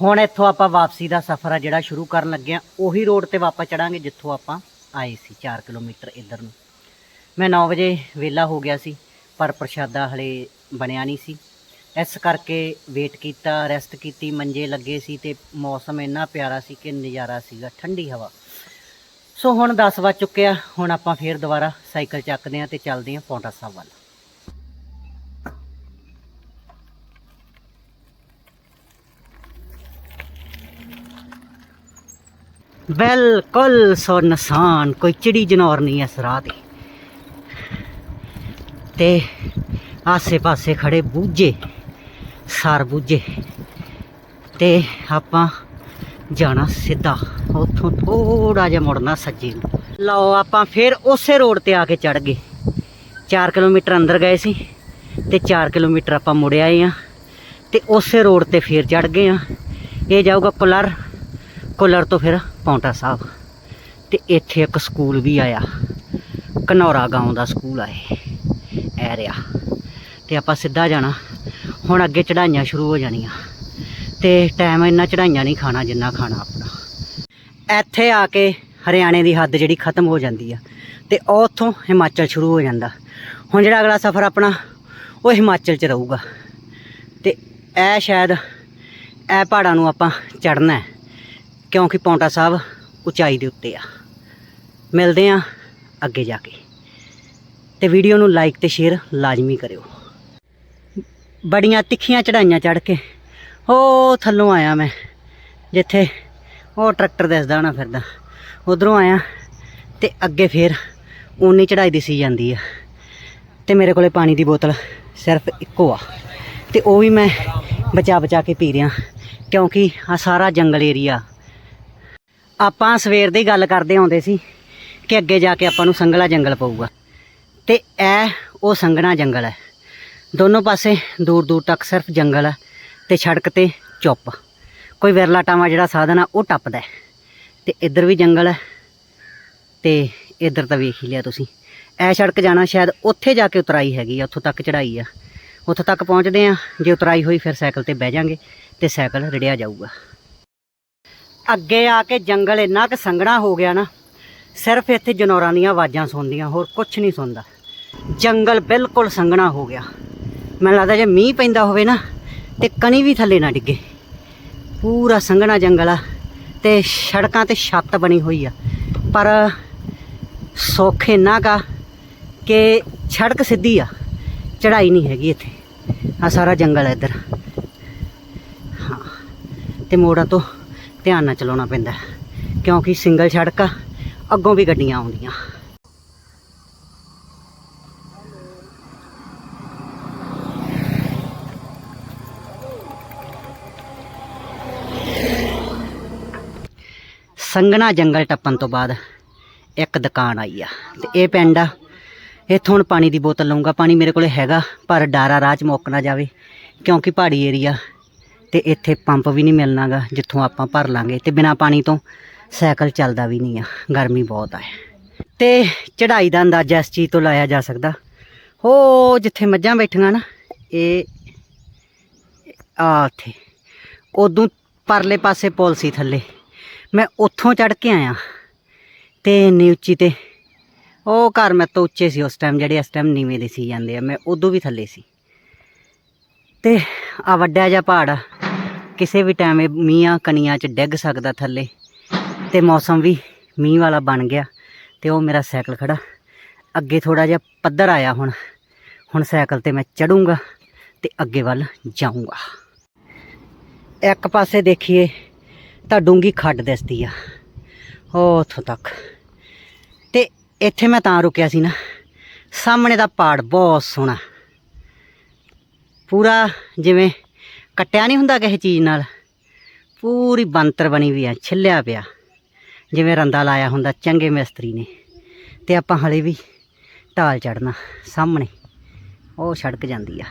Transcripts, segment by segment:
ਹੁਣ ਇੱਥੋਂ ਆਪਾਂ ਵਾਪਸੀ ਦਾ ਸਫ਼ਰ ਆ ਜਿਹੜਾ ਸ਼ੁਰੂ ਕਰਨ ਲੱਗੇ ਆ, ਉਹੀ ਰੋਡ ਤੇ ਵਾਪਸ ਚੜਾਂਗੇ ਜਿੱਥੋਂ ਆਪਾਂ ਆਏ ਸੀ 4 ਕਿਲੋਮੀਟਰ ਇੱਧਰ ਨੂੰ। ਮੈਂ 9 ਵਜੇ ਵਿਹਲਾ ਹੋ ਗਿਆ ਸੀ, ਪਰ ਪ੍ਰਸ਼ਾਦਾ ਹਲੇ ਬਣਿਆ ਨਹੀਂ ਸੀ। ਇਸ ਕਰਕੇ ਵੇਟ ਕੀਤਾ ਰੈਸਟ ਕੀਤੀ, ਮੰਜੇ ਲੱਗੇ ਸੀ ਤੇ ਮੌਸਮ ਇੰਨਾ ਪਿਆਰਾ ਸੀ ਕਿ ਨਜ਼ਾਰਾ ਸੀਗਾ, ਠੰਡੀ ਹਵਾ। ਸੋ ਹੁਣ 10 ਵੱਜ ਚੁੱਕਿਆ ਹੁਣ ਆਪਾਂ ਫੇਰ ਦੁਬਾਰਾ ਸਾਈਕਲ ਚੱਕਦੇ ਆ ਤੇ ਚੱਲਦੇ ਆ ਪੌਂਟਾ ਸਾਹਿਬ ਵੱਲ। ਬਿਲਕੁਲ ਸੁਨਸਾਨ ਕੋਈ ਚਿੜੀ ਜਨੌਰ ਨਹੀਂ ਇਸ ਰਾਹ ਤੇ ਤੇ ਆਸੇ ਪਾਸੇ ਖੜੇ ਬੂਝੇ, ਸਾਰ ਬੂਝੇ। ਤੇ ਆਪਾਂ ਜਾਣਾ ਸਿੱਧਾ, ਉੱਥੋਂ ਥੋੜਾ ਜਿਹਾ ਮੁੜਨਾ ਸੱਜੇ ਨੂੰ। ਲਓ, ਆਪਾਂ ਫਿਰ ਉਸੇ ਰੋਡ ਤੇ ਆ ਕੇ ਚੜ ਗਏ। 4 ਕਿਲੋਮੀਟਰ ਅੰਦਰ ਗਏ ਸੀ ਤੇ 4 ਕਿਲੋਮੀਟਰ ਆਪਾਂ ਮੁੜ ਆਏ ਆ ਤੇ ਉਸੇ ਰੋਡ ਤੇ ਫਿਰ ਚੜ ਗਏ ਆ। ਇਹ ਜਾਊਗਾ ਕੁਲਰ। ਕੁਲਰ ਤੋਂ ਫਿਰ ਪੌਂਟਾ ਸਾਹਿਬ। ਤੇ ਇੱਥੇ ਇੱਕ ਸਕੂਲ ਵੀ ਆਇਆ। ਕਨੌਰਾ ਗਾਉਂ ਦਾ ਸਕੂਲ ਆਏ ਐ ਰਿਆ ਤੇ ਆਪਾਂ ਸਿੱਧਾ ਜਾਣਾ। ਹੁਣ ਅੱਗੇ ਚੜਾਈਆਂ ਸ਼ੁਰੂ ਹੋ ਜਾਣੀਆਂ। ਤੇ ਟਾਈਮ ਇੰਨਾ ਚੜਾਈਆਂ ਨਹੀਂ ਖਾਣਾ ਜਿੰਨਾ ਖਾਣਾ ਆਪਣਾ। ਇੱਥੇ ਆ ਕੇ ਹਰਿਆਣੇ ਦੀ ਹੱਦ ਜਿਹੜੀ ਖਤਮ ਹੋ ਜਾਂਦੀ ਆ। ਤੇ ਉਹ ਉੱਥੋਂ ਹਿਮਾਚਲ ਸ਼ੁਰੂ ਹੋ ਜਾਂਦਾ। ਹੁਣ ਜਿਹੜਾ ਅਗਲਾ ਸਫ਼ਰ ਆਪਣਾ, ਉਹ ਹਿਮਾਚਲ 'ਚ ਰਹੂਗਾ। ਤੇ ਇਹ ਸ਼ਾਇਦ ਇਹ ਪਹਾੜਾਂ ਨੂੰ ਆਪਾਂ ਚੜਨਾ ਹੈ। ਕਿਉਂਕਿ ਪੌਂਟਾ ਸਾਹਿਬ ਉਚਾਈ ਦੇ ਉੱਤੇ ਆ। ਮਿਲਦੇ ਆ ਅੱਗੇ ਜਾ ਕੇ। ਤੇ ਵੀਡੀਓ ਨੂੰ ਲਾਈਕ ਤੇ ਸ਼ੇਅਰ ਲਾਜ਼ਮੀ ਕਰਿਓ। ਬੜੀਆਂ ਤਿੱਖੀਆਂ ਚੜਾਈਆਂ ਚੜ ਕੇ ਉਹ ਥੱਲੋਂ ਆਇਆ ਮੈਂ, ਜਿੱਥੇ ਉਹ ਟਰੈਕਟਰ ਦਿਸਦਾ ਹੋਣਾ ਫਿਰਦਾ। ਉਧਰੋਂ ਆਇਆ ਤੇ ਅੱਗੇ ਫੇਰ ਉਨੀ ਚੜਾਈ ਦਿਸੀ ਜਾਂਦੀ ਆ। ਤੇ ਮੇਰੇ ਕੋਲੇ ਪਾਣੀ ਦੀ ਬੋਤਲ ਸਿਰਫ ਇੱਕੋ ਆ। ਤੇ ਉਹ ਵੀ ਮੈਂ ਬਚਾ ਬਚਾ ਕੇ ਪੀ ਰਿਹਾ, ਕਿਉਂਕਿ ਆ ਸਾਰਾ ਜੰਗਲ ਏਰੀਆ ਆਪਾਂ ਸਵੇਰ ਦੀ ਗੱਲ ਕਰਦੇ ਆਉਂਦੇ ਸੀ ਕਿ ਅੱਗੇ ਜਾ ਕੇ ਆਪਾਂ ਨੂੰ ਸੰਗਲਾ ਜੰਗਲ ਪਊਗਾ। ਤੇ ਇਹ ਉਹ ਸੰਘਣਾ ਜੰਗਲ ਹੈ। ਦੋਨੋਂ ਪਾਸੇ ਦੂਰ ਦੂਰ ਤੱਕ ਸਿਰਫ ਜੰਗਲ ਹੈ ਤੇ ਸੜਕ ਤੇ ਚੁੱਪ। ਕੋਈ ਵਿਰਲਾ ਟਾਵਾ ਜਿਹੜਾ ਸਾਧਨ ਆ, ਉਹ ਟੱਪਦਾ ਹੈ। ਤੇ ਇੱਧਰ ਵੀ ਜੰਗਲ ਹੈ ਤੇ ਇੱਧਰ ਤਾਂ ਵੇਖ ਹੀ ਲਿਆ ਤੁਸੀਂ। ਐ ਸੜਕ ਜਾਣਾ ਸ਼ਾਇਦ ਉੱਥੇ ਜਾ ਕੇ ਉਤਰਾਈ ਹੈਗੀ ਆ, ਉੱਥੋਂ ਤੱਕ ਚੜਾਈ ਆ। ਉੱਥੋਂ ਤੱਕ ਪਹੁੰਚਦੇ ਆ, ਜੇ ਉਤਰਾਈ ਹੋਈ ਫਿਰ ਸਾਈਕਲ ਤੇ ਬਹਿ ਜਾਾਂਗੇ ਤੇ ਸਾਈਕਲ ਰੜਿਆ ਜਾਊਗਾ। ਅੱਗੇ ਆ ਕੇ ਜੰਗਲ ਇੰਨਾ ਕੁ ਸੰਘਣਾ ਹੋ ਗਿਆ ਨਾ, ਸਿਰਫ ਇੱਥੇ ਜਨੌਰਾਂ ਦੀਆਂ ਆਵਾਜ਼ਾਂ ਸੁਣਦੀਆਂ, ਹੋਰ ਕੁਝ ਨਹੀਂ ਸੁਣਦਾ। ਜੰਗਲ ਬਿਲਕੁਲ ਸੰਘਣਾ ਹੋ ਗਿਆ। ਮੈਨੂੰ ਲੱਗਦਾ ਜੇ ਮੀਂਹ ਪੈਂਦਾ ਹੋਵੇ ਨਾ, ਤੇ ਕਣੀ ਵੀ ਥੱਲੇ ਨਾ ਡਿੱਗੇ। ਪੂਰਾ ਸੰਘਣਾ ਜੰਗਲ ਆ, ਤੇ ਸੜਕਾਂ ਤੇ ਛੱਤ ਬਣੀ ਹੋਈ ਆ। ਪਰ ਸੁੱਖ ਇੰਨਾ ਗਾ ਕਿ ਸੜਕ ਸਿੱਧੀ ਆ ਚੜਾਈ ਨਹੀਂ ਹੈਗੀ ਇੱਥੇ। ਆ ਸਾਰਾ ਜੰਗਲ ਹੈ ਇੱਧਰ। ਹਾਂ, ਤੇ ਮੋੜਾਂ ਤੋਂ ਧਿਆਨ ਨਾਲ ਚਲਾਉਣਾ ਪੈਂਦਾ ਕਿਉਂਕਿ ਸਿੰਗਲ ਸੜਕ ਆ, ਅੱਗੋਂ ਵੀ ਗੱਡੀਆਂ ਆਉਂਦੀਆਂ। ਸੰਘਣਾ ਜੰਗਲ ਟੱਪਣ ਤੋਂ ਬਾਅਦ ਇੱਕ ਦੁਕਾਨ ਆਈ ਆ, ਤੇ ਇਹ ਪਿੰਡ ਆ। ਇੱਥੋਂ ਹੁਣ ਪਾਣੀ ਦੀ ਬੋਤਲ ਲਵਾਂਗਾ ਪਾਣੀ ਮੇਰੇ ਕੋਲੇ ਹੈਗਾ, ਪਰ ਡਾਰਾ ਰਾਹ 'ਚ ਮੁੱਕ ਨਾ ਜਾਵੇ, ਕਿਉਂਕਿ ਪਹਾੜੀ ਏਰੀਆ ਤੇ ਇੱਥੇ ਪੰਪ ਵੀ ਨਹੀਂ ਮਿਲਣਾਗਾ, ਜਿੱਥੋਂ ਆਪਾਂ ਭਰ ਲਾਂਗੇ। ਤੇ ਬਿਨਾ ਪਾਣੀ ਤੋਂ ਸਾਈਕਲ ਚੱਲਦਾ ਵੀ ਨਹੀਂ ਆ, ਗਰਮੀ ਬਹੁਤ ਆ। ਤੇ ਚੜ੍ਹਾਈ ਦਾ ਅੰਦਾਜ਼ਾ ਇਸ ਚੀਜ਼ ਤੋਂ ਲਾਇਆ ਜਾ ਸਕਦਾ। ਹੋ, ਜਿੱਥੇ ਮੱਝਾਂ ਬੈਠੀਆਂ ਨਾ, ਇਹ, ਆ ਉੱਥੇ। ਉਦੋਂ ਪਰਲੇ ਪਾਸੇ ਪੁਲ ਸੀ ਥੱਲੇ। ਮੈਂ ਉੱਥੋਂ ਚੜ ਕੇ ਆਇਆ, ਤੇ ਇੰਨੀ ਉੱਚੀ ਤੇ ਉਹ ਘਰ ਮੈਂ ਤੋਂ ਉੱਚੇ ਸੀ ਉਸ ਟਾਈਮ ਜਿਹੜੇ ਇਸ ਟਾਈਮ ਨੀਵੇਂ ਦੇ ਸੀ ਜਾਂਦੇ ਆ। ਮੈਂ ਉਦੋਂ ਵੀ ਥੱਲੇ ਸੀ। ਤੇ ਆ ਵੱਡਾ ਜਿਹਾ ਪਹਾੜ ਆ, ਕਿਸੇ ਵੀ ਟਾਈਮ ਇਹ ਮੀਂਹਾਂ ਕਣੀਆਂ 'ਚ ਡਿੱਗ ਸਕਦਾ ਥੱਲੇ ਤੇ ਮੌਸਮ ਵੀ ਮੀਂਹ ਵਾਲਾ ਬਣ ਗਿਆ ਤੇ ਉਹ ਮੇਰਾ ਸਾਈਕਲ ਖੜਾ। ਅੱਗੇ ਥੋੜਾ ਜਿਹਾ ਪੱਧਰ ਆਇਆ ਹੁਣ ਹੁਣ ਸਾਈਕਲ ਤੇ ਮੈਂ ਚੜੂੰਗਾ ਤੇ ਅੱਗੇ ਵੱਲ ਜਾਊਂਗਾ। ਇੱਕ ਪਾਸੇ ਦੇਖੀਏ ਤਾਂ ਡੂੰਗੀ ਖੱਡ ਦਿਸਦੀ ਆ ਉਹ ਉੱਥੋਂ ਤੱਕ। ਤੇ ਇੱਥੇ ਮੈਂ ਤਾਂ ਰੁਕਿਆ ਸੀ ਨਾ ਸਾਹਮਣੇ ਦਾ ਪਹਾੜ ਬਹੁਤ ਸੋਹਣਾ। ਪੂਰਾ ਜਿਵੇਂ ਕੱਟਿਆ ਨਹੀਂ ਹੁੰਦਾ ਕਿਸੇ ਚੀਜ਼ ਨਾਲ। ਪੂਰੀ ਬੰਤਰ ਬਣੀ ਵੀ ਆ, ਛਿੱਲਿਆ ਪਿਆ। ਜਿਵੇਂ ਰੰਦਾ ਲਾਇਆ ਹੁੰਦਾ, ਚੰਗੇ ਮਿਸਤਰੀ ਨੇ। ਤੇ ਆਪਾਂ ਹਲੇ ਵੀ ਢਾਲ ਚੜਨਾ ਸਾਹਮਣੇ। ਉਹ ਸੜਕ ਜਾਂਦੀ ਆ।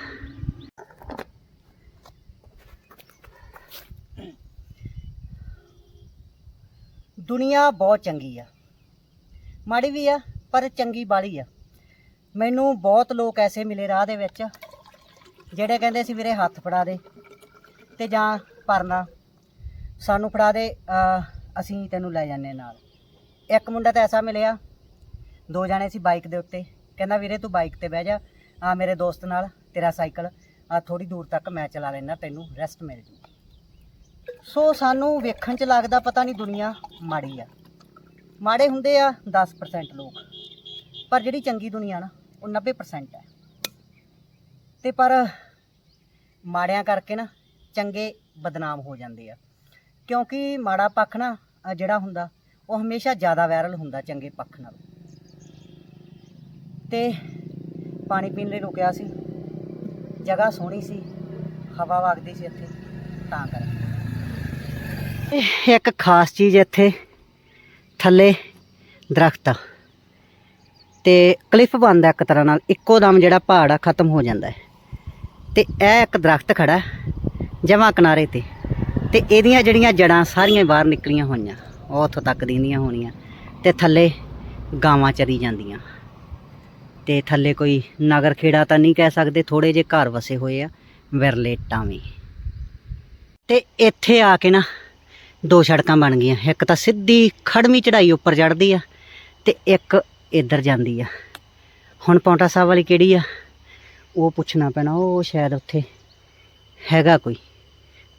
ਦੁਨੀਆ ਬਹੁਤ ਚੰਗੀ ਆ। ਮਾੜੀ ਵੀ ਆ, ਪਰ ਚੰਗੀ ਬਾਲੀ ਆ। ਮੈਨੂੰ ਬਹੁਤ ਲੋਕ ਐਸੇ ਮਿਲੇ ਰਾਹ ਦੇ ਵਿੱਚ ਜਿਹੜੇ ਕਹਿੰਦੇ ਸੀ ਵੀਰੇ ਹੱਥ ਫੜਾ ਦੇ ਤੇ ਜਾਂ ਪਰਨਾ, ਸਾਨੂੰ ਫੜਾ ਦੇ ਅਸੀਂ ਤੈਨੂੰ ਲੈ ਜਾਂਦੇ ਨਾਲ। ਇੱਕ ਮੁੰਡਾ ਤਾਂ ਐਸਾ ਮਿਲਿਆ, ਦੋ ਜਾਣੇ ਸੀ ਬਾਈਕ ਦੇ ਉੱਤੇ, ਕਹਿੰਦਾ ਵੀਰੇ ਤੂੰ ਬਾਈਕ ਤੇ ਬਹਿ ਜਾ, ਆ ਮੇਰੇ ਦੋਸਤ ਨਾਲ ਤੇਰਾ ਸਾਈਕਲ, ਆ ਥੋੜੀ ਦੂਰ ਤੱਕ ਮੈਂ ਚਲਾ ਲੈਣਾ ਤੈਨੂੰ ਰੈਸਟ ਮਿਲ ਜੂ। ਸੋ ਸਾਨੂੰ ਵੇਖਣ ਚ ਲੱਗਦਾ ਪਤਾ ਨਹੀਂ ਦੁਨੀਆ ਮਾੜੀ ਆ। ਮਾੜੇ ਹੁੰਦੇ ਆ 10% ਲੋਕ, ਪਰ ਜਿਹੜੀ ਚੰਗੀ ਦੁਨੀਆ ਨਾ, ਉਹ 90% ਹੈ ਤੇ ਪਰ ਮਾੜਿਆਂ ਕਰਕੇ ਨਾ ਚੰਗੇ ਬਦਨਾਮ ਹੋ ਜਾਂਦੇ ਆ। ਕਿਉਂਕਿ ਮਾੜਾ ਪੱਖ ਨਾ ਅ, ਜਿਹੜਾ ਹੁੰਦਾ ਉਹ ਹਮੇਸ਼ਾ ਜ਼ਿਆਦਾ ਵਾਇਰਲ ਹੁੰਦਾ ਚੰਗੇ ਪੱਖ ਨਾਲ। ਤੇ ਪਾਣੀ ਪੀਣ ਲਈ ਰੁਕਿਆ ਸੀ। ਜਗ੍ਹਾ ਸੋਹਣੀ ਸੀ ਹਵਾ ਵਗਦੀ ਸੀ ਇੱਥੇ ਤਾਂ ਕਰਕੇ। ਇੱਕ ਖਾਸ ਚੀਜ਼ ਇੱਥੇ ਥੱਲੇ ਦਰਖਤ ਆ। ਤੇ ਕਲਿੱਫ ਬਣਦਾ ਇੱਕ ਤਰ੍ਹਾਂ ਨਾਲ ਇੱਕੋ ਦਮ ਜਿਹੜਾ ਪਹਾੜ ਆ ਖਤਮ ਹੋ ਜਾਂਦਾ ਹੈ। ਤੇ ਇਹ ਇੱਕ ਦਰਖਤ ਖੜਾ ਜਮਾ ਕਿਨਾਰੇ ਤੇ। ਤੇ ਇਹਦੀਆਂ ਜਿਹੜੀਆਂ ਜੜਾਂ ਸਾਰੀਆਂ ਬਾਹਰ ਨਿਕਲੀਆਂ ਹੋਈਆਂ, ਉਹ ਉੱਥੋਂ ਤੱਕ ਦਿੰਦੀਆਂ ਹੋਣੀਆਂ। ਤੇ ਥੱਲੇ ਗਾਵਾਂ ਚਰੀ ਜਾਂਦੀਆਂ। ਤੇ ਥੱਲੇ ਕੋਈ ਨਗਰ ਖੇੜਾ ਤਾਂ ਨਹੀਂ ਕਹਿ ਸਕਦੇ ਥੋੜੇ ਜਿਹੇ ਘਰ ਵਸੇ ਹੋਏ ਆ ਵਿਰਲੇਟਾਂ ਵੀ ਤੇ ਇੱਥੇ ਆ ਕੇ ਨਾ ਦੋ ਸੜਕਾਂ ਬਣ ਗਈਆਂ। ਇੱਕ ਤਾਂ ਸਿੱਧੀ ਖੜਵੀਂ ਚੜਾਈ ਉੱਪਰ ਚੜਦੀ ਆ ਤੇ ਇੱਕ ਇੱਧਰ ਜਾਂਦੀ ਆ। ਹੁਣ ਪੌਂਟਾ ਸਾਹਿਬ ਵਾਲੀ ਕਿਹੜੀ ਆ? ਉਹ ਪੁੱਛਣਾ ਪੈਣਾ, ਉਹ ਸ਼ਾਇਦ ਉੱਥੇ ਹੈਗਾ ਕੋਈ,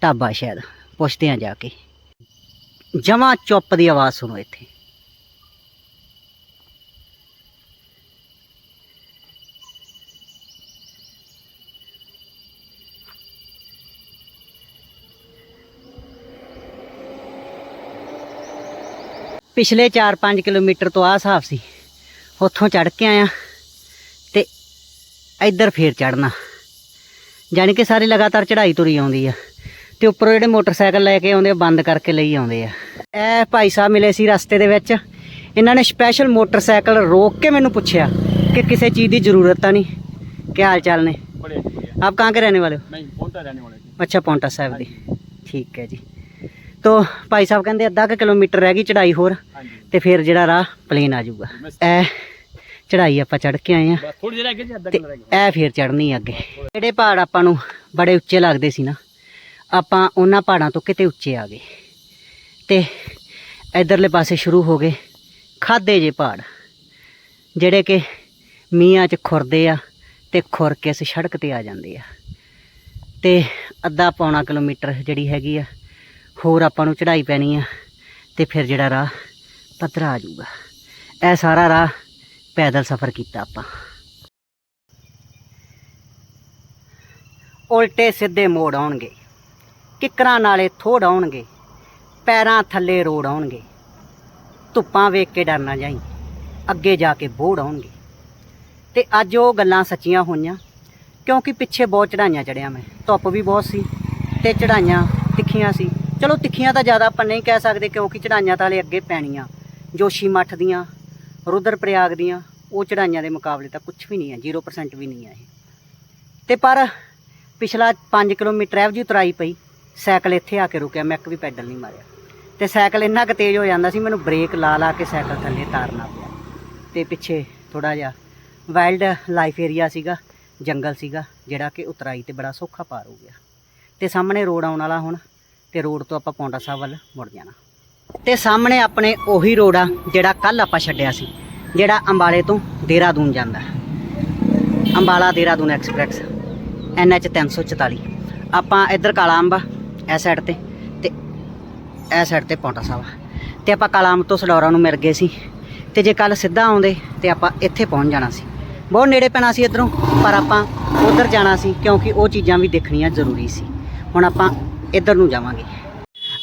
ਢਾਬਾ ਸ਼ਾਇਦ, ਪੁੱਛਦੇ ਆ ਜਾ ਕੇ। ਜਮਾ ਚੁੱਪ ਦੀ ਆਵਾਜ਼ ਸੁਣੋ ਇੱਥੇ। ਪਿਛਲੇ 4-5 ਕਿਲੋਮੀਟਰ ਤੋਂ ਆਹ ਹਿਸਾਬ ਸੀ, ਉੱਥੋਂ ਚੜ ਕੇ ਆਇਆ। ਇੱਧਰ ਫੇਰ ਚੜਨਾ ਜਾਨੀ ਕਿ ਸਾਰੀ ਲਗਾਤਾਰ ਚੜ੍ਹਾਈ ਤੁਰੀ ਆਉਂਦੀ ਆ। ਤੇ ਉੱਪਰੋਂ ਜਿਹੜੇ ਮੋਟਰਸਾਈਕਲ ਲੈ ਕੇ ਆਉਂਦੇ ਆ ਬੰਦ ਕਰਕੇ ਲਈ ਆਉਂਦੇ ਆ। ਇਹ ਭਾਈ ਸਾਹਿਬ ਮਿਲੇ ਸੀ ਰਸਤੇ ਦੇ ਵਿੱਚ। ਇਹਨਾਂ ਨੇ ਸਪੈਸ਼ਲ ਮੋਟਰਸਾਈਕਲ ਰੋਕ ਕੇ ਮੈਨੂੰ ਪੁੱਛਿਆ ਕਿ ਕਿਸੇ ਚੀਜ਼ ਦੀ ਜ਼ਰੂਰਤ ਤਾਂ ਨਹੀਂ। ਕੀ ਹਾਲ ਚਾਲ ਨੇ? ਆਪ ਕਹਾਂ ਕੇ ਰਹਿਣੇ ਵਾਲੇ ਹੋ? ਨਹੀਂ ਪੌਂਟਾ ਰਹਿਣੇ ਵਾਲੇ ਅੱਛਾ ਪੌਂਟਾ ਸਾਹਿਬ ਦੀ। ਠੀਕ ਹੈ ਜੀ। ਤੋ ਭਾਈ ਸਾਹਿਬ ਕਹਿੰਦੇ ਅੱਧਾ ਕਿ ਕਿਲੋਮੀਟਰ ਰਹਿ ਗਈ ਚੜ੍ਹਾਈ ਹੋਰ। ਤੇ ਫਿਰ ਜਿਹੜਾ ਰਾਹ ਪਲੇਨ ਆ ਜਾਊਗਾ। ਐ ਚੜਾਈ ਆਪਾਂ ਚੜ ਕੇ ਆਏ ਆ। ਥੋੜੀ ਜਿਹੀ ਅੱਗੇ ਜ਼ਿਆਦਾ ਇਹ ਫੇਰ ਚੜਨੀ ਅੱਗੇ। ਜਿਹੜੇ ਪਹਾੜ ਆਪਾਂ ਨੂੰ ਬੜੇ ਉੱਚੇ ਲੱਗਦੇ ਸੀ ਨਾ ਆਪਾਂ ਉਹਨਾਂ ਪਹਾੜਾਂ ਤੋਂ ਕਿਤੇ ਉੱਚੇ ਆ ਗਏ। ਤੇ ਇਧਰਲੇ ਪਾਸੇ ਸ਼ੁਰੂ ਹੋ ਗਏ ਖਾਦੇ ਜੇ ਪਹਾੜ ਜਿਹੜੇ ਕਿ ਮੀਆਂ 'ਚ ਖੁਰਦੇ ਆ ਤੇ ਖੁਰ ਕੇ ਅਸੀਂ ਸੜਕ ਤੇ ਆ ਜਾਂਦੇ ਆ। ਤੇ ਅੱਧਾ ਪੌਣਾ ਕਿਲੋਮੀਟਰ ਜਿਹੜੀ ਹੈਗੀ ਆ ਹੋਰ ਆਪਾਂ ਨੂੰ ਚੜ੍ਹਾਈ ਪੈਣੀ ਆ ਤੇ ਫਿਰ ਜਿਹੜਾ ਰਾਹ ਪਤਰਾ ਆ ਜਾਊਗਾ। ਇਹ ਸਾਰਾ ਰਾਹ ਪੈਦਲ ਸਫ਼ਰ ਕੀਤਾ ਆਪਾਂ। ਉਲਟੇ ਸਿੱਧੇ ਮੋੜ ਆਉਣਗੇ। ਕਿੱਕਰਾਂ ਨਾਲੇ ਥੋੜ ਆਉਣਗੇ। ਪੈਰਾਂ ਥੱਲੇ ਰੋੜ ਆਉਣਗੇ। ਧੁੱਪਾਂ ਵੇਖ ਕੇ ਡਰ ਨਾ ਜਾਈ। ਅੱਗੇ ਜਾ ਕੇ ਬੋੜ ਆਉਣਗੇ। ਤੇ ਅੱਜ ਉਹ ਗੱਲਾਂ ਸੱਚੀਆਂ ਹੋਈਆਂ, ਕਿਉਂਕਿ ਪਿੱਛੇ ਬਹੁਤ ਚੜਾਈਆਂ ਚੜਿਆ ਮੈਂ। ਧੁੱਪ ਵੀ ਬਹੁਤ ਸੀ ਤੇ ਚੜਾਈਆਂ ਤਿੱਖੀਆਂ ਸੀ। ਚਲੋ ਤਿੱਖੀਆਂ ਤਾਂ ਜ਼ਿਆਦਾ ਆਪਾਂ ਨਹੀਂ ਕਹਿ ਸਕਦੇ ਕਿਉਂਕਿ ਚੜਾਈਆਂ ਤਾਂ ਹਲੇ ਅੱਗੇ ਪੈਣੀਆਂ। ਜੋਸ਼ੀ ਮੱਠ ਦੀਆਂ ਰੁਦਰ ਪ੍ਰਯਾਗ ਦੀਆਂ ਉਹ ਚੜਾਈਆਂ ਦੇ ਮੁਕਾਬਲੇ ਤਾਂ ਕੁਝ ਵੀ ਨਹੀਂ ਹੈ 0% ਵੀ ਨਹੀਂ ਹੈ ਇਹ। ਤੇ ਪਰ ਪਿਛਲਾ 5 ਕਿਲੋਮੀਟਰ ਐਵ ਜਿਹੀ ਉਤਰਾਈ ਪਈ, ਸਾਈਕਲ ਇੱਥੇ ਆ ਕੇ ਰੁਕਿਆ, ਮੈਂ ਇੱਕ ਵੀ ਪੈਡਲ ਨਹੀਂ ਮਾਰਿਆ। ਤੇ ਸਾਈਕਲ ਇੰਨਾ ਕੁ ਤੇਜ਼ ਹੋ ਜਾਂਦਾ ਸੀ, ਮੈਨੂੰ ਬ੍ਰੇਕ ਲਾ ਲਾ ਕੇ ਸਾਈਕਲ ਥੱਲੇ ਤਾਰਨਾ ਪਿਆ। ਤੇ ਪਿੱਛੇ ਥੋੜਾ ਜਿਹਾ ਵਾਈਲਡ ਲਾਈਫ ਏਰੀਆ ਸੀਗਾ, ਜੰਗਲ ਸੀਗਾ, ਜਿਹੜਾ ਕਿ ਉਤਰਾਈ ਤੇ ਬੜਾ ਸੌਖਾ ਪਾਰ ਹੋ ਗਿਆ। ਤੇ ਸਾਹਮਣੇ ਰੋਡ ਆਉਣ ਵਾਲਾ ਹੁਣ, ਤੇ ਰੋਡ ਤੋਂ ਆਪਾਂ ਪੌਂਡਾ ਸਾਹਿਬ ਵੱਲ ਮੁੜ ਜਾਣਾ। ਤੇ ਸਾਹਮਣੇ ਆਪਣੇ ਉਹੀ ਰੋਡ ਆ ਜਿਹੜਾ ਕੱਲ ਆਪਾਂ ਛੱਡਿਆ ਸੀ, ਜਿਹੜਾ ਅੰਬਾਲੇ ਤੋਂ ਦੇਹਰਾਦੂਨ ਜਾਂਦਾ ਅੰਬਾਲਾ ਦੇਹਰਾਦੂਨ ਐਕਸਪ੍ਰੈਸ NH 344 ਆਪਾਂ ਇੱਧਰ ਕਾਲਾ ਅੰਬ ਆ ਇਸ ਸਾਈਡ ਤੇ ਤੇ ਇਸ ਸਾਈਡ ਤੇ ਪੌਂਟਾ ਸਾਹਿਬ। ਆ। ਤੇ ਆਪਾਂ ਕਾਲਾ ਅੰਬ ਤੋਂ ਸਡੌਰਾ ਨੂੰ ਮਿਲ ਗਏ ਸੀ। ਤੇ ਜੇ ਕੱਲ ਸਿੱਧਾ ਆਉਂਦੇ, ਤੇ ਆਪਾਂ ਇੱਥੇ ਪਹੁੰਚ ਜਾਣਾ ਸੀ। ਬਹੁਤ ਨੇੜੇ ਪੈਣਾ ਸੀ ਇੱਧਰੋਂ, ਪਰ ਆਪਾਂ ਉਧਰ ਜਾਣਾ ਸੀ, ਕਿਉਂਕਿ ਉਹ ਚੀਜ਼ਾਂ ਵੀ ਦੇਖਣੀਆਂ ਜ਼ਰੂਰੀ ਸੀ। ਹੁਣ ਆਪਾਂ ਇੱਧਰ ਨੂੰ ਜਾਵਾਂਗੇ।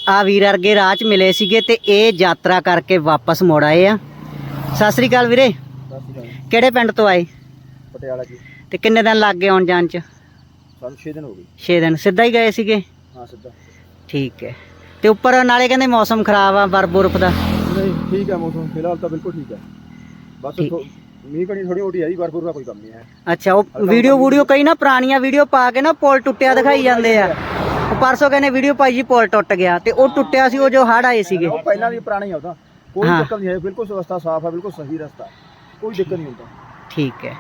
ਆ ਵੀਰ ਅਰਗੇ ਰਾਹ 'ਚ ਮਿਲੇ ਸੀਗੇ ਤੇ ਇਹ ਯਾਤਰਾ ਕਰਕੇ ਵਾਪਸ ਮੁੜ ਆਏ ਆ। ਸਤਿ ਸ੍ਰੀ ਅਕਾਲ ਵੀਰੇ। ਕਿਹੜੇ ਪਿੰਡ ਤੋਂ ਆਏ? ਪਟਿਆਲਾ ਜੀ। ਤੇ ਕਿੰਨੇ ਦਿਨ ਲੱਗ ਗਏ ਆਉਣ ਜਾਣ 'ਚ? ਸਾਨੂੰ 6 ਦਿਨ ਹੋ ਸਿੱਧਾ ਹੀ ਗਏ ਸੀਗੇ? ਠੀਕ ਹੈ। ਤੇ ਉੱਪਰ ਨਾਲੇ ਕਹਿੰਦੇ ਮੌਸਮ ਖਰਾਬ ਆ ਬਰਬੁਰਫ ਦਾ। ਠੀਕ ਹੈ ਮੌਸਮ। ਫਿਲਹਾਲ ਤਾਂ ਬਿਲਕੁਲ ਠੀਕ ਹੈ। ਬਸ ਮੀਂਹ ਕਣੀ ਥੋੜੀ ਓਟੀ ਆਈ ਬਰਫੁਰ ਦਾ ਕੋਈ ਕੰਮ ਨਹੀਂ ਹੈ। ਅੱਛਾ ਉਹ ਵੀਡੀਓ ਵੀਡੀਓ ਕਈ ਨਾ ਪੁਰਾਣੀਆਂ ਵੀਡੀਓ ਪਾ ਕੇ ਨਾ ਪੁਲ ਟੁੱਟਿਆ ਦਿਖਾਈ ਜਾਂਦੇ ਆ। ਪਰਸੋਂ ਕਹਿੰਦੇ ਵੀਡੀਓ ਭਾਈ ਜੀ ਪੁਲ ਟੁੱਟ ਗਿਆ ਤੇ ਉਹ ਟੁੱਟਿਆ ਸੀ ਉਹ ਜੋ ਹੜ ਆਏ ਸੀਗੇ। ਪਹਿਲਾਂ ਵੀ ਪੁਰਾਣਾ ਹੀ ਆ ਕੋਈ ਦਿੱਕਤ ਨਹੀਂ ਹੈ ਬਿਲਕੁਲ ਰਸਤਾ ਸਾਫ਼ ਹੈ ਬਿਲਕੁਲ ਸਹੀ ਰਸਤਾ। ਕੋਈ ਦਿੱਕਤ ਨਹੀਂ ਹੁੰਦਾ। ਠੀਕ ਹੈ।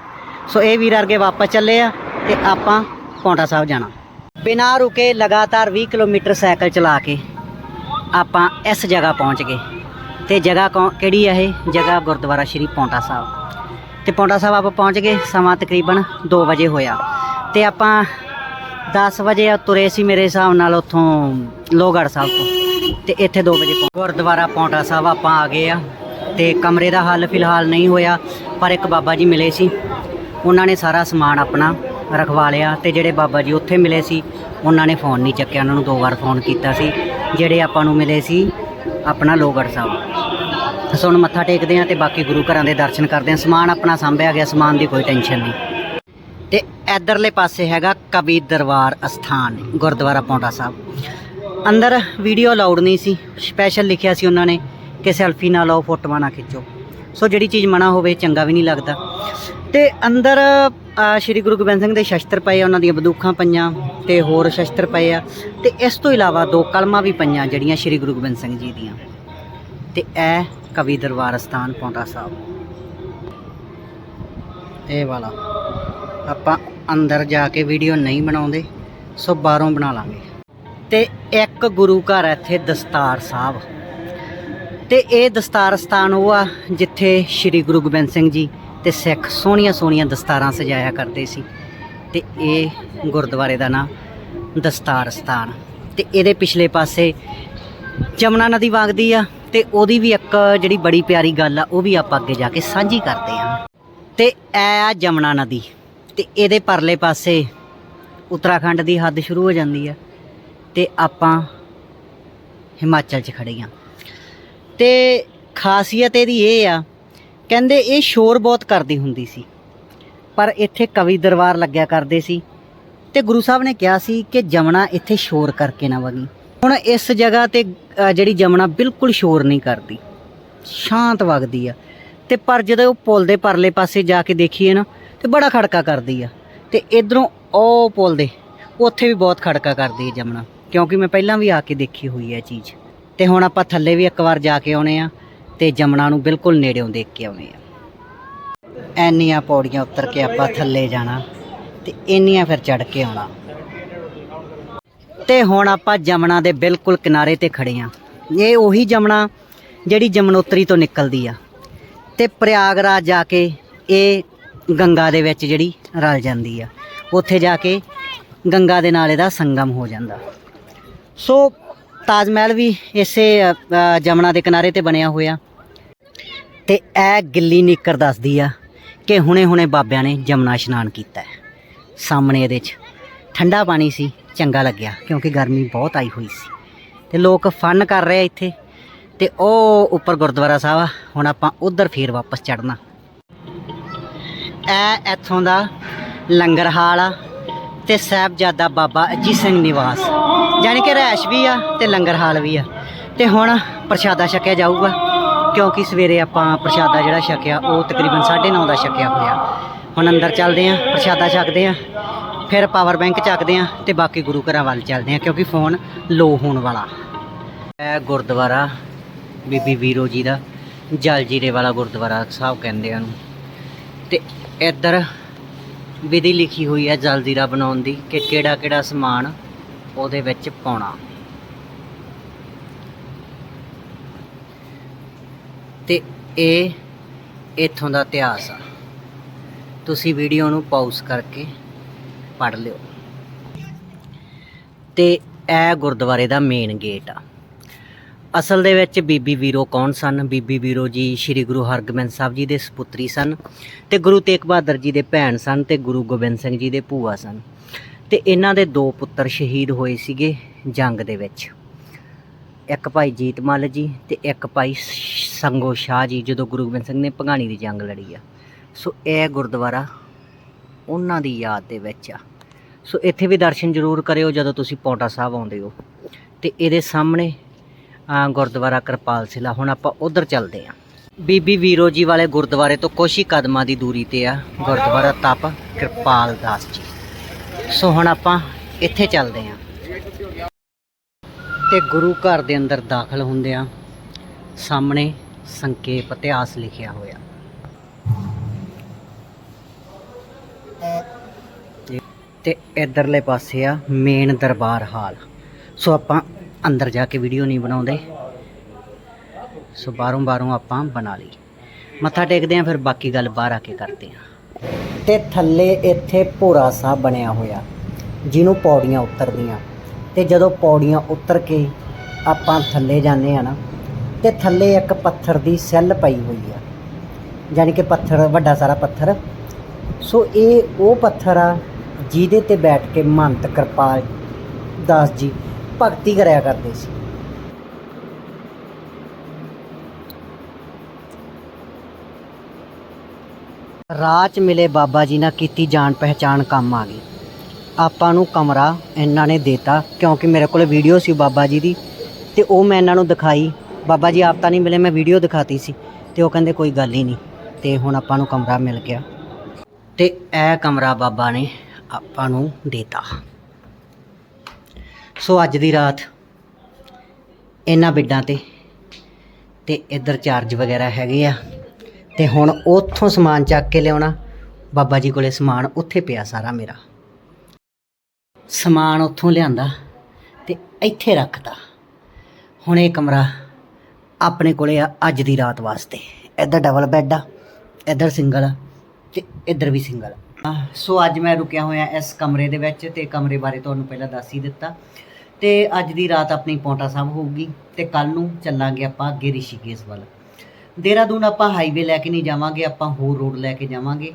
ਸੋ ਇਹ ਵੀਰ ਅਰਗੇ ਵਾਪਸ ਚੱਲੇ ਆ ਤੇ ਆਪਾਂ ਪੌਂਟਾ ਸਾਹਿਬ ਜਾਣਾ। ਬਿਨਾਂ ਰੁਕੇ ਲਗਾਤਾਰ 20 ਕਿਲੋਮੀਟਰ ਸਾਈਕਲ ਚਲਾ ਕੇ ਆਪਾਂ ਇਸ ਜਗ੍ਹਾ ਪਹੁੰਚ ਗਏ। ਤੇ ਜਗ੍ਹਾ ਕਿਹੜੀ ਹੈ ਇਹ? ਜਗ੍ਹਾ ਗੁਰਦੁਆਰਾ ਸ਼੍ਰੀ ਪੌਂਟਾ ਸਾਹਿਬ। ਤੇ ਪੌਂਟਾ ਸਾਹਿਬ ਆਪਾਂ ਪਹੁੰਚ ਗਏ ਸਮਾਂ ਤਕਰੀਬਨ 2 ਵਜੇ ਹੋਇਆ। ਤੇ ਆਪਾਂ 10 ਵਜੇ ਤੁਰੇ ਸੀ ਮੇਰੇ ਹਿਸਾਬ ਨਾਲ ਉੱਥੋਂ ਲੋਹਗੜ੍ਹ ਸਾਹਿਬ ਤੋਂ। ਤੇ ਇੱਥੇ 2 ਵਜੇ ਗੁਰਦੁਆਰਾ ਪੌਂਟਾ ਸਾਹਿਬ ਆਪਾਂ ਆ ਗਏ ਆ। ਤੇ ਕਮਰੇ ਦਾ ਹੱਲ ਫਿਲਹਾਲ ਨਹੀਂ ਹੋਇਆ, ਪਰ ਇੱਕ ਬਾਬਾ ਜੀ ਮਿਲੇ ਸੀ। ਉਹਨਾਂ ਨੇ ਸਾਰਾ ਸਮਾਨ ਆਪਣਾ ਰਖਵਾ ਲਿਆ ਤੇ ਜਿਹੜੇ ਬਾਬਾ ਜੀ ਉੱਥੇ ਮਿਲੇ ਸੀ, ਉਹਨਾਂ ਨੇ ਫੋਨ ਨਹੀਂ ਚੱਕਿਆ। ਉਹਨਾਂ ਨੂੰ ਦੋ ਵਾਰ ਫੋਨ ਕੀਤਾ ਸੀ। ਜਿਹੜੇ ਆਪਾਂ ਨੂੰ ਮਿਲੇ ਸੀ, ਆਪਣਾ ਲੋਹਗੜ੍ਹ ਸਾਹਿਬ। ਸੋ ਹੁਣ ਮੱਥਾ ਟੇਕਦੇ ਆ ਤੇ ਬਾਕੀ ਗੁਰੂ ਘਰਾਂ ਦੇ ਦਰਸ਼ਨ ਕਰਦੇ ਆ। ਸਮਾਨ ਆਪਣਾ ਸਾਂਭਿਆ ਗਿਆ, ਸਮਾਨ ਦੀ ਕੋਈ ਟੈਨਸ਼ਨ ਨਹੀਂ। ਤੇ ਇਧਰਲੇ ਪਾਸੇ ਹੈਗਾ ਕਵੀ ਦਰਬਾਰ ਅਸਥਾਨ, ਗੁਰਦੁਆਰਾ ਪੌਂਟਾ ਸਾਹਿਬ। ਅੰਦਰ ਵੀਡੀਓ ਅਲਾਉਡ ਨਹੀਂ ਸੀ ਸਪੈਸ਼ਲ ਲਿਖਿਆ ਸੀ ਉਹਨਾਂ ਨੇ ਕਿ ਸੈਲਫੀ ਨਾ ਲਓ, ਫੋਟੋਆਂ ਨਾ ਖਿੱਚੋ। ਸੋ ਜਿਹੜੀ ਚੀਜ਼ ਮਨਾ ਹੋਵੇ, ਚੰਗਾ ਵੀ ਨਹੀਂ ਲੱਗਦਾ। ਤੇ ਅੰਦਰ ਸ਼੍ਰੀ ਗੁਰੂ ਗੋਬਿੰਦ ਸਿੰਘ ਦੇ ਸ਼ਸਤਰ ਪਏ ਉਹਨਾਂ ਦੀਆਂ ਬੰਦੂਕਾਂ ਪਈਆਂ ਤੇ ਹੋਰ ਸ਼ਸਤਰ ਪਏ ਆ। ਤੇ ਇਸ ਤੋਂ ਇਲਾਵਾ ਦੋ ਕਲਮਾਂ ਵੀ ਪਈਆਂ ਜਿਹੜੀਆਂ ਸ਼੍ਰੀ ਗੁਰੂ ਗੋਬਿੰਦ ਸਿੰਘ ਜੀ ਦੀਆਂ। ਤੇ ਇਹ ਕਵੀ ਦਰਬਾਰ ਸਥਾਨ ਪੌਂਟਾ ਸਾਹਿਬ। ਇਹ ਵਾਲਾ। ਆਪਾਂ ਅੰਦਰ ਜਾ ਕੇ ਵੀਡੀਓ ਨਹੀਂ ਬਣਾਉਂਦੇ, ਸੋ ਬਾਹਰੋਂ ਬਣਾ ਲਾਂਗੇ। ਤੇ ਇੱਕ ਗੁਰੂ ਘਰ ਹੈ ਇੱਥੇ ਦਸਤਾਰ ਸਾਹਿਬ। ਤੇ ਇਹ ਦਸਤਾਰ ਸਥਾਨ ਉਹ ਆ ਜਿੱਥੇ ਸ੍ਰੀ ਗੁਰੂ ਗੋਬਿੰਦ ਸਿੰਘ ਜੀ ਤੇ ਸਿੱਖ ਸੋਹਣੀਆਂ ਸੋਹਣੀਆਂ ਦਸਤਾਰਾਂ ਸਜਾਇਆ ਕਰਦੇ ਸੀ। ਤੇ ਇਹ ਗੁਰਦੁਆਰੇ ਦਾ ਨਾਂ ਦਸਤਾਰ ਸਥਾਨ। ਤੇ ਇਹਦੇ ਪਿਛਲੇ ਪਾਸੇ ਜਮਨਾ ਨਦੀ ਵਗਦੀ ਆ ਤੇ ਉਹਦੀ ਵੀ ਇੱਕ ਜਿਹੜੀ ਬੜੀ ਪਿਆਰੀ ਗੱਲ ਆ, ਉਹ ਵੀ ਆਪਾਂ ਅੱਗੇ ਜਾ ਕੇ ਸਾਂਝੀ ਕਰਦੇ ਆ। ਤੇ ਇਹ ਆ ਜਮਨਾ ਨਦੀ। ਤੇ ਇਹਦੇ ਪਰਲੇ ਪਾਸੇ ਉੱਤਰਾਖੰਡ ਦੀ ਹੱਦ ਸ਼ੁਰੂ ਹੋ ਜਾਂਦੀ ਆ ਤੇ ਆਪਾਂ ਹਿਮਾਚਲ 'ਚ ਖੜੇ ਆ। ਤੇ ਖਾਸੀਅਤ ਇਹਦੀ ਇਹ ਆ, ਕਹਿੰਦੇ ਇਹ ਸ਼ੋਰ ਬਹੁਤ ਕਰਦੀ ਹੁੰਦੀ ਸੀ, ਪਰ ਇੱਥੇ ਕਵੀ ਦਰਬਾਰ ਲੱਗਿਆ ਕਰਦੇ ਸੀ ਤੇ ਗੁਰੂ ਸਾਹਿਬ ਨੇ ਕਿਹਾ ਸੀ ਕਿ ਜਮਨਾ ਇੱਥੇ ਸ਼ੋਰ ਕਰਕੇ ਨਾ ਵਗੀ ਹੁਣ ਇਸ ਜਗ੍ਹਾ ਤੇ ਜਿਹੜੀ ਜਮਨਾ ਬਿਲਕੁਲ ਸ਼ੋਰ ਨਹੀਂ ਕਰਦੀ, ਸ਼ਾਂਤ ਵਗਦੀ ਆ। ਤੇ ਪਰ ਜਦੋਂ ਉਹ ਪੁਲ ਦੇ ਪਰਲੇ ਪਾਸੇ ਜਾ ਕੇ ਦੇਖੀਏ ਨਾ ਤੇ ਬੜਾ ਖੜਕਾ ਕਰਦੀ ਆ। ਤੇ ਇਧਰੋਂ ਉਹ ਪੁਲ ਦੇ, ਉੱਥੇ ਵੀ ਬਹੁਤ ਖੜਕਾ ਕਰਦੀ ਹੈ ਜਮਨਾ। ਕਿਉਂਕਿ ਮੈਂ ਪਹਿਲਾਂ ਵੀ ਆ ਕੇ ਦੇਖੀ ਹੋਈ ਹੈ ਚੀਜ਼। ਤੇ ਹੁਣ ਆਪਾਂ ਥੱਲੇ ਵੀ ਇੱਕ ਵਾਰ ਜਾ ਕੇ ਆਉਣੇ ਆ, ਤੇ ਜਮਨਾ ਨੂੰ ਬਿਲਕੁਲ ਨੇੜਿਓਂ ਦੇਖ ਕੇ ਆਉਣੇ ਆ। ਐਨੀਆਂ ਪੌੜੀਆਂ ਉੱਤਰ ਕੇ ਆਪਾਂ ਥੱਲੇ ਜਾਣਾ, ਤੇ ਇੰਨੀਆਂ ਫਿਰ ਚੜ ਕੇ ਆਉਣਾ। ਤੇ ਹੁਣ ਆਪਾਂ ਜਮਨਾ ਦੇ ਬਿਲਕੁਲ ਕਿਨਾਰੇ ਤੇ ਖੜੇ ਆ। ਇਹ ਉਹੀ ਜਮਨਾ ਜਿਹੜੀ ਜਮਨੋਤਰੀ ਤੋਂ ਨਿਕਲਦੀ ਆ। ਤੇ ਪ੍ਰਯਾਗਰਾਜ ਜਾ ਕੇ ਇਹ ਗੰਗਾ ਦੇ ਵਿੱਚ ਜਿਹੜੀ ਰਲ ਜਾਂਦੀ ਆ ਉੱਥੇ ਜਾ ਕੇ ਗੰਗਾ ਦੇ ਨਾਲ ਇਹਦਾ ਸੰਗਮ ਹੋ ਜਾਂਦਾ। ਸੋ ਤਾਜ ਮਹਿਲ ਵੀ ਇਸੇ ਅ, ਜਮਨਾ ਦੇ ਕਿਨਾਰੇ ਤੇ ਬਣਿਆ ਹੋਇਆ। ਤੇ ਇਹ ਗਿੱਲੀ ਨੀਕਰ ਦੱਸਦੀ ਆ ਕਿ ਹੁਣੇ-ਹੁਣੇ ਬਾਬਿਆਂ ਨੇ ਜਮਨਾ ਇਸ਼ਨਾਨ ਕੀਤਾ ਹੈ। ਸਾਹਮਣੇ ਇਹਦੇ 'ਚ ਠੰਡਾ ਪਾਣੀ ਸੀ ਚੰਗਾ ਲੱਗਿਆ ਕਿਉਂਕਿ ਗਰਮੀ ਬਹੁਤ ਆਈ ਹੋਈ ਸੀ। ਤੇ ਲੋਕ ਫਨ ਕਰ ਰਹੇ ਆ ਇੱਥੇ। ਤੇ ਉਹ ਉੱਪਰ ਗੁਰਦੁਆਰਾ ਸਾਹਿਬ ਆ ਹੁਣ ਆਪਾਂ ਉਧਰ ਫੇਰ ਵਾਪਸ ਚੜਨਾ ਇਹ ਇੱਥੋਂ ਦਾ ਲੰਗਰ ਹਾਲ ਆ ਤੇ ਸਾਹਿਬਜ਼ਾਦਾ ਬਾਬਾ ਅਜੀਤ ਸਿੰਘ ਨਿਵਾਸ। ਯਾਨੀ ਕਿ ਰਹਿਸ਼ ਵੀ ਆ ਤੇ ਲੰਗਰ ਹਾਲ ਵੀ ਆ। ਤੇ ਹੁਣ ਪ੍ਰਸ਼ਾਦਾ ਛਕਿਆ ਜਾਊਗਾ, ਕਿਉਂਕਿ ਸਵੇਰੇ ਆਪਾਂ ਪ੍ਰਸ਼ਾਦਾ ਜਿਹੜਾ ਛਕਿਆ, ਉਹ ਤਕਰੀਬਨ 9:30 ਦਾ ਛਕਿਆ ਹੋਇਆ। ਹੁਣ ਅੰਦਰ ਚੱਲਦੇ ਆਂ, ਪ੍ਰਸ਼ਾਦਾ ਛਕਦੇ ਆਂ, ਫਿਰ ਪਾਵਰ ਬੈਂਕ ਚੱਕਦੇ ਆਂ ਤੇ ਬਾਕੀ ਗੁਰੂ ਘਰਾਂ ਵੱਲ ਚੱਲਦੇ ਆਂ, ਕਿਉਂਕਿ ਫੋਨ ਲੋ ਹੋਣ ਵਾਲਾ। ਇਹ ਗੁਰਦੁਆਰਾ ਬੀਬੀ ਵੀਰੋ ਜੀ ਦਾ, ਜਲ ਜੀਰੇ ਵਾਲਾ ਗੁਰਦੁਆਰਾ ਸਾਹਿਬ ਕਹਿੰਦੇ ਆ ਨੂੰ ਤੇ ਇੱਧਰ ਵਿਧੀ ਲਿਖੀ ਹੋਈ ਹੈ ਜਲਜ਼ੀਰਾ ਬਣਾਉਣ ਦੀ ਕਿ ਕਿਹੜਾ ਕਿਹੜਾ ਸਮਾਨ ਉਹਦੇ ਵਿੱਚ ਪਾਉਣਾ। ਤੇ ਇਹ ਇੱਥੋਂ ਦਾ ਇਤਿਹਾਸ ਆ। ਤੁਸੀਂ ਵੀਡੀਓ ਨੂੰ ਪਾਉਸ ਕਰਕੇ ਪੜ੍ਹ ਲਿਓ। ਤੇ ਇਹ ਗੁਰਦੁਆਰੇ ਦਾ ਮੇਨ ਗੇਟ ਆ। ਅਸਲ ਦੇ ਵਿੱਚ ਬੀਬੀ ਵੀਰੋ ਕੌਣ ਸਨ? ਬੀਬੀ ਵੀਰੋ ਜੀ ਸ੍ਰੀ ਗੁਰੂ ਹਰਗੋਬਿੰਦ ਸਾਹਿਬ ਜੀ ਦੇ ਸੁਪੁੱਤਰੀ ਸਨ ਤੇ ਗੁਰੂ ਤੇਗ ਬਹਾਦਰ ਜੀ ਦੇ ਭੈਣ ਸਨ ਤੇ ਗੁਰੂ ਗੋਬਿੰਦ ਸਿੰਘ ਜੀ ਦੇ ਭੂਆ ਸਨ। ਤੇ ਇਹਨਾਂ ਦੇ ਦੋ ਪੁੱਤਰ ਸ਼ਹੀਦ ਹੋਏ ਸੀਗੇ ਜੰਗ ਦੇ ਵਿੱਚ। ਇੱਕ ਭਾਈ ਜੀਤ ਮੱਲ ਜੀ ਤੇ ਇੱਕ ਭਾਈ ਸੰਗੋ ਸ਼ਾਹ ਜੀ ਜਦੋਂ ਗੁਰੂ ਗੋਬਿੰਦ ਸਿੰਘ ਨੇ ਭਗਾਣੀ ਦੀ ਜੰਗ ਲੜੀ ਆ। ਸੋ ਇਹ ਗੁਰਦੁਆਰਾ ਉਹਨਾਂ ਦੀ ਯਾਦ ਦੇ ਵਿੱਚ ਆ। ਸੋ ਇੱਥੇ ਵੀ ਦਰਸ਼ਨ ਜ਼ਰੂਰ ਕਰਿਓ ਜਦੋਂ ਤੁਸੀਂ ਪੌਂਟਾ ਸਾਹਿਬ ਆਉਂਦੇ ਹੋ। ਤੇ ਇਹਦੇ ਸਾਹਮਣੇ ਗੁਰਦੁਆਰਾ ਕਿਰਪਾਲ ਸਿਲਾ। ਹੁਣ ਆਪਾਂ ਉਧਰ ਚੱਲਦੇ ਆਂ। ਬੀਬੀ ਵੀਰੋ ਜੀ ਵਾਲੇ ਗੁਰਦੁਆਰੇ ਤੋਂ ਕੁਛ ਹੀ ਕਦਮਾਂ ਦੀ ਦੂਰੀ ਤੇ ਆ ਗੁਰਦੁਆਰਾ ਤਪ ਕਿਰਪਾਲ ਦਾਸ ਜੀ। ਸੋ ਹੁਣ ਆਪਾਂ ਇੱਥੇ ਚੱਲਦੇ ਆਂ। ਤੇ ਗੁਰੂ ਘਰ ਦੇ ਅੰਦਰ ਦਾਖਲ ਹੁੰਦੇ ਆ। ਸਾਹਮਣੇ ਸੰਖੇਪ ਇਤਿਹਾਸ ਲਿਖਿਆ ਹੋਇਆ। ਤੇ- ਤੇ ਇਧਰਲੇ ਪਾਸੇ ਆ ਮੇਨ ਦਰਬਾਰ ਹਾਲ। ਸੋ ਆਪਾਂ ਅੰਦਰ ਜਾ ਕੇ ਵੀਡੀਓ ਨਹੀਂ ਬਣਾਉਂਦੇ। ਸੋ ਬਾਹਰੋਂ ਬਾਹਰੋਂ ਆਪਾਂ ਬਣਾ ਲਈ। ਮੱਥਾ ਟੇਕਦੇ ਆਂ ਫਿਰ ਬਾਕੀ ਗੱਲ ਬਾਹਰ ਆ ਕੇ ਕਰਦੇ ਆਂ ਤੇ ਥੱਲੇ ਇੱਥੇ ਭੋਰਾ ਸਾਹਿਬ ਬਣਿਆ ਹੋਇਆ, ਜਿਹਨੂੰ ਪੌੜੀਆਂ ਉਤਰਦੀਆਂ। ਤੇ ਜਦੋਂ ਪੌੜੀਆਂ ਉਤਰ ਕੇ ਆਪਾਂ ਥੱਲੇ ਜਾਂਦੇ ਆ ਨਾ, ਤੇ ਥੱਲੇ ਇੱਕ ਪੱਥਰ ਦੀ ਸੈੱਲ ਪਈ ਹੋਈ ਆ। ਯਾਨੀ ਕਿ ਪੱਥਰ, ਵੱਡਾ ਸਾਰਾ ਪੱਥਰ। ਸੋ ਇਹ ਉਹ ਪੱਥਰ ਆ ਜਿਹਦੇ ਤੇ ਬੈਠ ਕੇ ਮੰਤ ਕਿਰਪਾਲ ਦਾਸ ਜੀ ਭਗਤੀ ਕਰਿਆ ਕਰਦੇ ਸੀ। ਰਾਹ 'ਚ ਮਿਲੇ ਬਾਬਾ ਜੀ ਨਾਲ ਕੀਤੀ ਜਾਣ ਪਹਿਚਾਣ ਕੰਮ ਆ ਗਈ। ਆਪਾਂ ਨੂੰ ਕਮਰਾ ਇਹਨਾਂ ਨੇ ਦਿੱਤਾ ਕਿਉਂਕਿ ਮੇਰੇ ਕੋਲ ਵੀਡੀਓ ਸੀ ਬਾਬਾ ਜੀ ਦੀ ਤੇ ਉਹ ਮੈਂ ਇਹਨਾਂ ਨੂੰ ਦਿਖਾਈ। ਬਾਬਾ ਜੀ ਆਪ ਤਾਂ ਨਹੀਂ ਮਿਲੇ, ਮੈਂ ਵੀਡੀਓ ਦਿਖਾਤੀ ਸੀ ਤੇ ਉਹ ਕਹਿੰਦੇ ਕੋਈ ਗੱਲ ਹੀ ਨਹੀਂ। ਤੇ ਹੁਣ ਆਪਾਂ ਨੂੰ ਕਮਰਾ ਮਿਲ ਗਿਆ। ਤੇ ਇਹ ਕਮਰਾ ਬਾਬਾ ਨੇ ਆਪਾਂ ਨੂੰ ਦਿੱਤਾ। ਸੋ ਅੱਜ ਦੀ ਰਾਤ ਇਹਨਾਂ ਬਿੱਡਾਂ ਤੇ ਤੇ ਇੱਧਰ ਚਾਰਜ ਵਗੈਰਾ ਹੈਗੇ ਆ ਤੇ ਹੁਣ ਉੱਥੋਂ ਸਮਾਨ ਚੱਕ ਕੇ ਲਿਆਉਣਾ। ਬਾਬਾ ਜੀ ਕੋਲੇ ਸਮਾਨ ਉੱਥੇ ਪਿਆ ਸਾਰਾ ਮੇਰਾ। ਸਮਾਨ ਉੱਥੋਂ ਲਿਆਂਦਾ ਤੇ ਇੱਥੇ ਰੱਖਦਾ ਹੁਣ ਇਹ ਕਮਰਾ ਆਪਣੇ ਕੋਲੇ ਆ ਅੱਜ ਦੀ ਰਾਤ ਵਾਸਤੇ। ਇੱਧਰ ਡਬਲ ਬੈੱਡ ਆ, ਇੱਧਰ ਸਿੰਗਲ ਆ ਤੇ ਇੱਧਰ ਵੀ ਸਿੰਗਲ ਆ। ਸੋ ਅੱਜ ਮੈਂ ਰੁਕਿਆ ਹੋਇਆ ਇਸ ਕਮਰੇ ਦੇ ਵਿੱਚ ਤੇ ਕਮਰੇ ਬਾਰੇ ਤੁਹਾਨੂੰ ਪਹਿਲਾਂ ਦੱਸ ਹੀ ਦਿੱਤਾ। ਤੇ ਅੱਜ ਦੀ ਰਾਤ ਆਪਣੀ ਪੌਂਟਾ ਸਾਹਿਬ ਹੋਊਗੀ ਤੇ ਕੱਲ ਨੂੰ ਚੱਲਾਂਗੇ ਆਪਾਂ ਅੱਗੇ ਰਿਸ਼ੀਕੇਸ਼ ਵੱਲ। ਦੇਹਰਾਦੂਨ ਆਪਾਂ ਹਾਈਵੇ ਲੈ ਕੇ ਨਹੀਂ ਜਾਵਾਂਗੇ, ਆਪਾਂ ਹੋਰ ਰੋਡ ਲੈ ਕੇ ਜਾਵਾਂਗੇ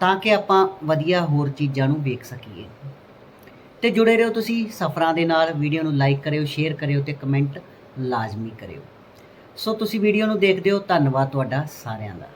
ਤਾਂ ਕਿ ਆਪਾਂ ਵਧੀਆ ਹੋਰ ਚੀਜ਼ਾਂ ਨੂੰ ਵੇਖ ਸਕੀਏ। ਤੇ ਜੁੜੇ ਰਹੋ ਤੁਸੀਂ ਸਫ਼ਰਾਂ ਦੇ ਨਾਲ ਵੀਡੀਓ ਨੂੰ ਲਾਈਕ ਕਰਿਓ ਸ਼ੇਅਰ ਕਰਿਓ ਤੇ ਕਮੈਂਟ ਲਾਜ਼ਮੀ ਕਰਿਓ। ਸੋ ਤੁਸੀਂ ਵੀਡੀਓ ਨੂੰ ਦੇਖਦੇ ਹੋ, ਧੰਨਵਾਦ ਤੁਹਾਡਾ ਸਾਰਿਆਂ ਦਾ।